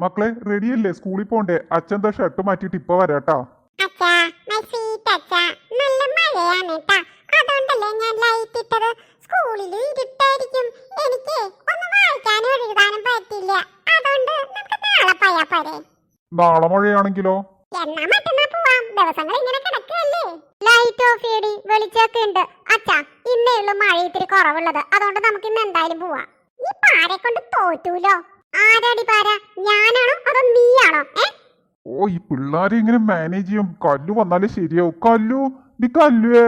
മക്കളെ റെഡിയല്ലേ? സ്കൂളിൽ പോണ്ടേ? അച്ഛൻ ദാ ഷർട്ട് മാറ്റിയിട്ട് ഇപ്പൊ വരാട്ടാ. നാളെ മഴയാണെങ്കിലോ? വെളിച്ചൊക്കെ ഉണ്ട്. അച്ഛാ ഇന്നേ ഉള്ളു മഴ ഇത്തിരി കുറവുള്ളത്. അതുകൊണ്ട് നമുക്ക് ഇന്ന് എന്തായാലും പോവാം. ഈ പാരെ കൊണ്ട് തോറ്റൂലോ? ആരാടി പാര? ഞാനാണോ അതോ നീയാണോ? ഏ? ഓ ഈ പിള്ളാരെ ഇങ്ങനെ മാനേജ് ചെയ്യും. കല്ലു വന്നാലേ ശരിയാവും. കല്ലു നീ കല്ലുവേ.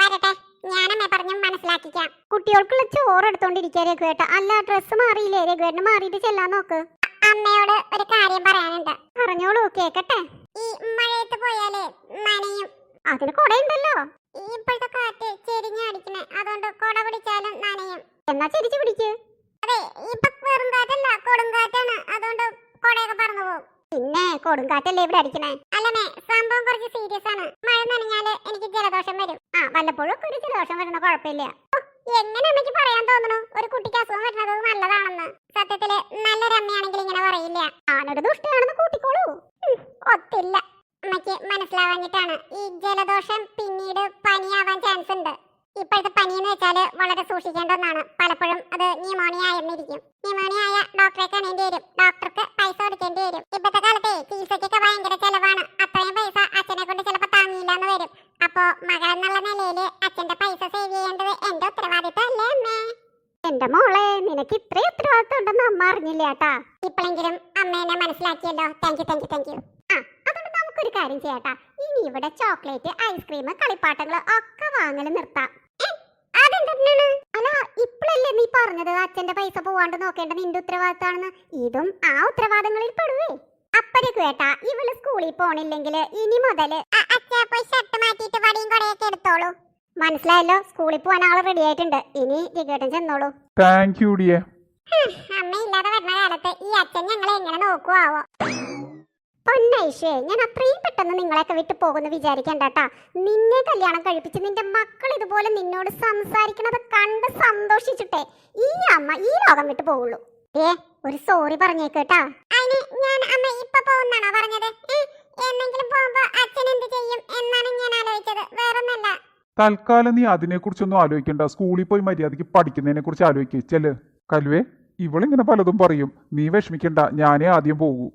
വരട്ടെ ഞാനമ്മേ പറഞ്ഞു മനസ്സിലാക്കിക്കാം. കുട്ടികൾക്കുള്ള ചോറ് എടുത്തോണ്ടിരിക്കുക രഘുവേട്ട അല്ല ഡ്രസ്സ് മാറിയില്ലേ? രഘുവേട്ടന് മാറിയിട്ട് ചെല്ലാൻ നോക്ക്. അമ്മയോട് ഒരു കാര്യം പറയാനുണ്ട്. പറഞ്ഞോളൂ കേക്കട്ടെ? ഈ മഴയത്ത് പോയാലേ നനയും. അതിന് കുടയുണ്ടല്ലോ. ഈ ഇപ്പോഴത്തെ കാറ്റ് ചെരിഞ്ഞടിക്കണേ അതുകൊണ്ട് കുട പിടിച്ചാലും നനയും. എന്നാ ചെരിച്ചു പിടിക്ക്? അതെ ഇപ്പൊ വെറും കാറ്റല്ല കൊടുങ്കാറ്റാണ് അതുകൊണ്ട് കുടയൊക്കെ പറന്നു പോകും പിന്നെ കൊടുങ്കാറ്റല്ലേ ഇവിടെ അടിക്കണേ? അല്ലമേ സംഭവം കുറച്ച് സീരിയസ് ആണ്. മഴ നനഞ്ഞാൽ എനിക്ക് ജലദോഷം വരും. ആ വല്ലപ്പോഴും ഒരു ജലദോഷം വരുന്ന കുഴപ്പമില്ല. എങ്ങനെ അമ്മയ്ക്ക് പറയാൻ തോന്നുന്നു? ഒരു കുട്ടിക്ക് അസുഖം വരുന്നത് നല്ലതാണെന്ന്. സത്യത്തിൽ നല്ലൊരു അമ്മയാണെങ്കിൽ ഇങ്ങനെ പറയില്ല. ഞാനൊരു ദുഷ്ടയാണെന്ന് കൂട്ടിക്കോളൂ. ഒത്തില്ല. അമ്മയ്ക്ക് മനസ്സിലാവാഞ്ഞിട്ടാണ് ഈ ജലദോഷം പിന്നീട് പനിയാവാൻ ചാൻസ് ഉണ്ട്. ഇപ്പോഴത്തെ പനി എന്ന് വെച്ചാൽ വളരെ സൂക്ഷിക്കേണ്ട ഒന്നാണ്. പലപ്പോഴും അത് ന്യൂമോണിയ ആയിരുന്നിരിക്കും. ന്യൂമോണിയ ആയ ഡോക്ടറെ കാണേണ്ടി വരും. ഡോക്ടർക്ക് പൈസ കൊടുക്കേണ്ടി വരും ഇപ്പോഴത്തെ കാലത്തെ ചികിത്സയ്ക്കൊക്കെ ഭയങ്കര ചെലവാണ് അത്രയും പൈസ അച്ഛനെ കൊണ്ട് ചിലപ്പോൾ താങ്ങിയില്ല എന്ന് വരും അപ്പോ മകൾ എന്നുള്ള നിലയിൽ അച്ഛന്റെ പൈസ സേവ് ചെയ്യേണ്ടത് എന്റെ ഉത്തരവാദിത്തമല്ലേ അമ്മേ? എന്റെ മോളെ നിനക്ക് ഇത്രയും ഉത്തരവാദിത്തം ഉണ്ടെന്ന് അമ്മ അറിഞ്ഞില്ല കേട്ടാ ഇപ്പോഴെങ്കിലും അമ്മേനെ മനസ്സിലാക്കിയല്ലോ. Thank you thank you thank you ആ അതുകൊണ്ട് നമുക്കൊരു കാര്യം ചെയ്യാട്ടാ ഇനി ഇവിടെ ചോക്ലേറ്റ് ഐസ്ക്രീം കളിപ്പാട്ടങ്ങൾ ഒക്കെ വാങ്ങൽ നിർത്താം. ഏ, അതെന്തിനാണ് അല്ല ഇപ്പോഴല്ലേ നീ പറഞ്ഞത് അച്ഛന്റെ പൈസ പോവാണ്ട് നോക്കേണ്ട നിന്റെ ഉത്തരവാദിത്തമാണെന്ന്? ഇതും ആ ഉത്തരവാദങ്ങളിൽ പെടുവേ. അപ്പഴേക്ക് കേട്ടാ ഇവൾ സ്കൂളിൽ പോണില്ലെങ്കിൽ ഇനി മുതൽ അച്ഛാ പോയി ഷർട്ട് മാറ്റിയിട്ട് വടിയും കൊടയൊക്കെ എടുത്തോളൂ. മനസ്സിലായല്ലോ? സ്കൂളിൽ പോകാൻ ആൾ റെഡി ആയിട്ടുണ്ട്. ഇനി ടിക്കറ്റും ചെന്നോളൂ. താങ്ക് യു അമ്മ ഇല്ലാതെ വരുന്ന കാലത്ത് ഈ അച്ഛൻ ഞങ്ങളെ എങ്ങനെ നോക്കുവാവോ? പൊന്നൈഷേ ഞാൻ അത്രയും പെട്ടെന്ന് നിങ്ങളെയൊക്കെ വിട്ടു പോകുന്നു വിചാരിക്കണ്ടാട്ടാ. നിന്നെ കല്യാണം കഴിപ്പിച്ച് നിന്റെ മക്കൾ ഇതുപോലെ നിന്നോട് സംസാരിക്കണത് കണ്ട് സന്തോഷിച്ചിട്ടേ ഈ അമ്മ ഈ ലോകം വിട്ടു പോകുള്ളൂ ഏ ഒരു സോറി പറഞ്ഞേക്കേട്ടാ അതിന് ഞാൻ അമ്മ ഇപ്പൊ പോകുന്നാണോ പറഞ്ഞത് എന്നെങ്കിലും പോകുമ്പോ അച്ഛൻ എന്ത് ചെയ്യും എന്നാണ് ഞാൻ ആലോചിച്ചത് വേറൊന്നല്ല തൽക്കാലം നീ അതിനെക്കുറിച്ചൊന്നും ആലോചിക്കണ്ട. സ്കൂളിൽ പോയി മര്യാദയ്ക്ക് പഠിക്കുന്നതിനെ കുറിച്ച് ആലോചിക്കുക ചെൽ കലുവേ ഇവളിങ്ങനെ പലതും പറയും. നീ വിഷമിക്കണ്ട ഞാനേ ആദ്യം പോകൂ.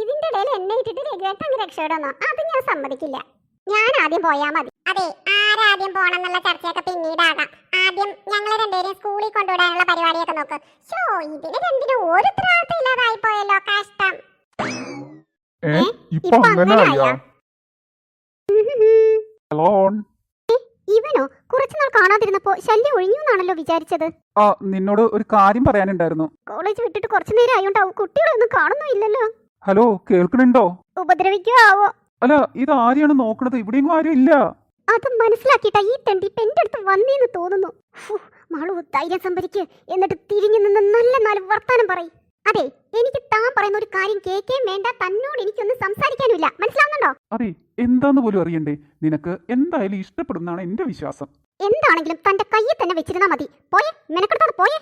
ഇതിന്റെ ഇടയിൽ എന്നെ ഇട്ടിട്ട് രഘുവേട്ട അങ്ങ് രക്ഷപ്പെടാന്നോ? അത് ഞാൻ സമ്മതിക്കില്ല. ഞാൻ ആദ്യം പോയാ മതി. അതെ ആരാദ്യം പോണം എന്നുള്ള ചർച്ചയൊക്കെ പിന്നീടാകാം. ആദ്യം ഞങ്ങൾ രണ്ടുപേരും സ്കൂളിൽ കൊണ്ടുവിടാനുള്ള പരിപാടിയൊക്കെ നോക്ക്. ഷോ ഇതിന് രണ്ടിനും ഒരു ഉത്തരവാദിത്തം ഇല്ലാതായി പോയല്ലോ കഷ്ടം. ഏ? ഇപ്പൊ അങ്ങനായാ? ഹലോ ഇവനോ കുറച്ചുനാൾ കാണാതിരുന്നപ്പോ ശല്യം ഒഴിഞ്ഞു എന്നാണല്ലോ വിചാരിച്ചത്? ആ നിന്നോട് ഒരു കാര്യം പറയാനുണ്ടായിരുന്നു. കോളേജ് വിട്ടിട്ട് കുറച്ചു നേരം ആയോണ്ടാവും കുട്ടികളൊന്നും കാണുന്നുമില്ലല്ലോ ഹലോ കേൾക്കണുണ്ടോ ഉപദ്രവിക്കോ ആവോ അല്ല ഇത് ആരെയാണ് നോക്കണത്? ഇവിടെയും ആരും ഇല്ല. അത് മനസ്സിലാക്കിയിട്ടാ ഈ തെണ്ടി ഇപ്പൊ എന്റെ അടുത്ത് വന്നേന്ന് തോന്നുന്നു. മാളു ധൈര്യം സംഭരിക്ക്. എന്നിട്ട് തിരിഞ്ഞു നിന്ന് നല്ല നല്ല വർത്താനം പറയും. അതെ എനിക്ക് താൻ പറയുന്ന ഒരു കാര്യം കേൾക്കുകയും വേണ്ട. തന്നോട് എനിക്കൊന്നും സംസാരിക്കാനുമില്ല. മനസ്സിലാവുന്നുണ്ടോ അതെ എന്താന്ന് പോലും അറിയണ്ടേ. നിനക്ക് എന്തായാലും ഇഷ്ടപ്പെടുന്നാണ് എന്റെ വിശ്വാസം. എന്താണെങ്കിലും തന്റെ കയ്യിൽ തന്നെ വെച്ചിരുന്നാ മതി. പോയെ മെനക്കെടുത്തോട് പോയെ.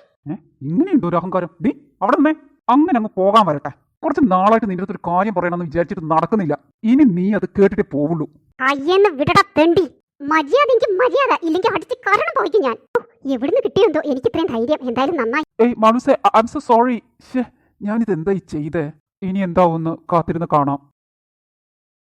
ഇങ്ങനെയുണ്ടോ ഒരു അഹങ്കാരം? ഡേ അവിടെ നിന്നേ. അങ്ങനെ അങ്ങ് പോകാൻ വരട്ടെ. കുറച്ച് നാളായിട്ട് നിന്റെ അടുത്ത് ഒരു കാര്യം പറയണമെന്ന് വിചാരിച്ചിട്ട് നടക്കുന്നില്ല. ഇനി നീ അത് കേട്ടിട്ടേ പോവുള്ളൂ. അയ്യെന്ന് വിടട തെണ്ടി. മര്യാദ എനിക്ക് മര്യാദ ഇല്ലെങ്കിൽ അടിച്ച് കാരണം പോയിക്കും ഞാൻ. എവിടുന്ന് കിട്ടിയെന്തോ? എനിക്ക് ഇത്രയും ധൈര്യം. എന്തായാലും നന്നായി. ഏയ് മനുസേ ഐ ആം സോ സോറി ഷേ ഞാനിത് എന്തായി ചെയ്തേ? ഇനി എന്താവുമെന്ന് കാത്തിരുന്ന് കാണാം.